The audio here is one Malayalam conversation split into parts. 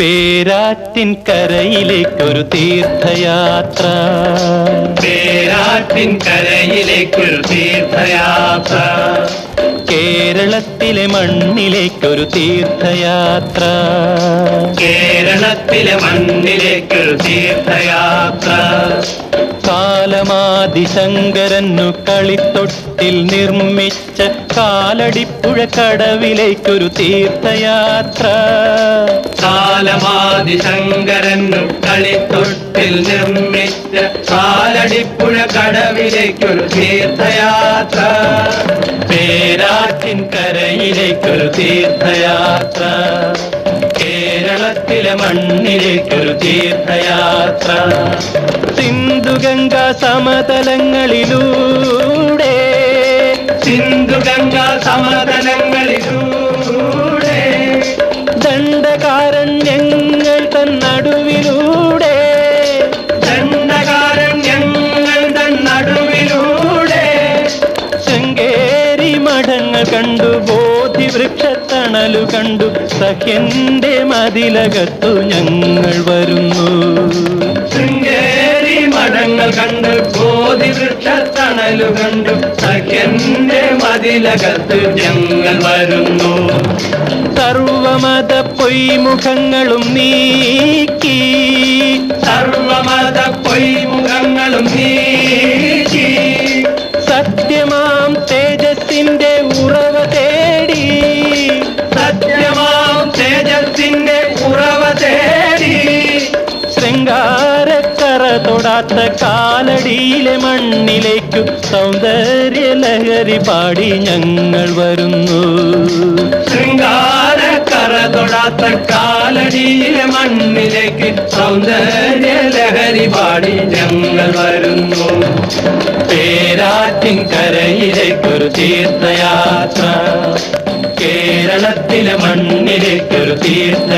പേരാറ്റിൻ കരയിലേക്കൊരു തീർത്ഥയാത്ര. പേരാറ്റിൻ കരയിലേക്കൊരു തീർത്ഥയാത്ര. കേരളത്തിലെ മണ്ണിലേക്കൊരു തീർത്ഥയാത്ര. കേരളത്തിലെ മണ്ണിലേക്കൊരു തീർത്ഥയാത്ര. കാലമാതിശങ്കരന്നു കളിത്തൊട്ടിൽ നിർമ്മിച്ച കാലടിപ്പുഴ കടവിലേക്കൊരു തീർത്ഥയാത്ര. കാലമാതി ശങ്കരനു കളിത്തൊട്ടിൽ നിർമ്മിച്ച കാലടിപ്പുഴ കടവിലേക്കൊരു തീർത്ഥയാത്ര. പേരാറ്റിൻ കരയിലേക്കൊരു തീർത്ഥയാത്ര. കേരളത്തിലെ മണ്ണിലേക്കൊരു തീർത്ഥയാത്ര. സിന്ധുഗംഗ സമതലങ്ങളിലൂടെ. സിന്ധുഗംഗ സമതലങ്ങളിലൂടെ. ദണ്ഡകാരണ്യങ്ങൾ തന്നടുവിലൂടെ ദണ്ഡകാരണ്യങ്ങൾ തന്നടുവിലൂടെ ശൃംഗേരി മഠങ്ങൾ കണ്ടു ബോധിവൃക്ഷത്തണലു കണ്ടു. സഖ്യന്റെ മതിലകത്തു ഞങ്ങൾ വരുന്നു. ശൃംഗേരി മഠങ്ങൾ കണ്ട് ബോധിവൃക്ഷത്തണലു കണ്ടു. സഖ്യന്റെ മതിലകത്ത് ഞങ്ങൾ വരുന്നു. സർവമത പൊയ്മുഖങ്ങളും നീക്കി. സർവമത പൊയ്മുഖങ്ങളും നീക്കി. സത്യമാം തേജസിന്റെ ഉറവ തൊടാത്ത കാലടിയിലെ മണ്ണിലേക്കു സൗന്ദര്യ ലഹരി പാടി ഞങ്ങൾ വരുന്നു. ശൃംഗാരക്കറ തൊടാത്ത കാലടിയിലെ മണ്ണിലേക്ക് സൗന്ദര്യ ലഹരി പാടി ഞങ്ങൾ വരുന്നു. പേരാറ്റിൻ കരയിലേക്കൊരു തീർത്ഥയാത്ര കേരളത്തിലെ മണ്ണിലേക്കൊരു തീർത്ഥയാത്ര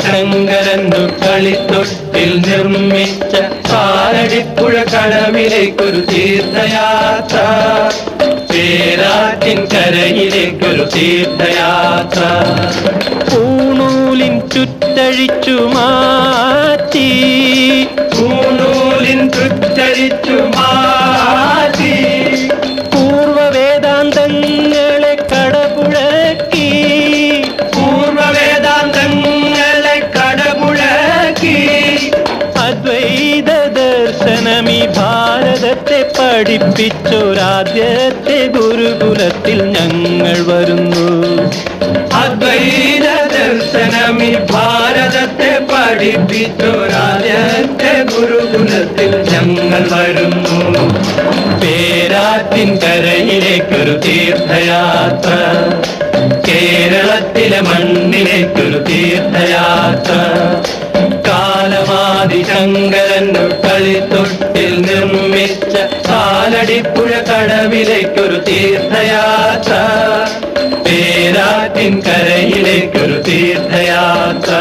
കാലമാതി ദുക്കളിത്തൊട്ടിൽ കളിത്തൊട്ടിൽ നിർമ്മിച്ച പാലടിപ്പുഴ കടവിലേക്കൊരു തീർത്ഥയാത്ര. പേരാറ്റിൻ കരയിലേക്കൊരു തീർത്ഥയാത്ര. പൂണൂലിൻ ചുറ്റഴിച്ചു മാറ്റി. പൂണൂലിൻ ചുറ്റരിച്ചു പഠിപ്പിച്ചൊരാദ്യത്തെ ഗുരുകുലത്തിൽ ഞങ്ങൾ വരുന്നു. അദ്വൈത ദർശനമി ഭാരതത്തെ പഠിപ്പിച്ചൊരാദ്യത്തെ ഗുരുകുലത്തിൽ ഞങ്ങൾ വരുന്നു. പേരാറ്റിൻ കരയിലേക്കൊരു തീർത്ഥയാത്ര കേരളത്തിലെ മണ്ണിലേക്കൊരു തീർത്ഥയാത്ര കളിത്തൊട്ടിൽ നിർമ്മിച്ച കാലടിപ്പുഴ കടവിലേക്കൊരു തീർത്ഥയാത്ര. പേരാറ്റിൻ കരയിലേക്കൊരു തീർത്ഥയാത്ര.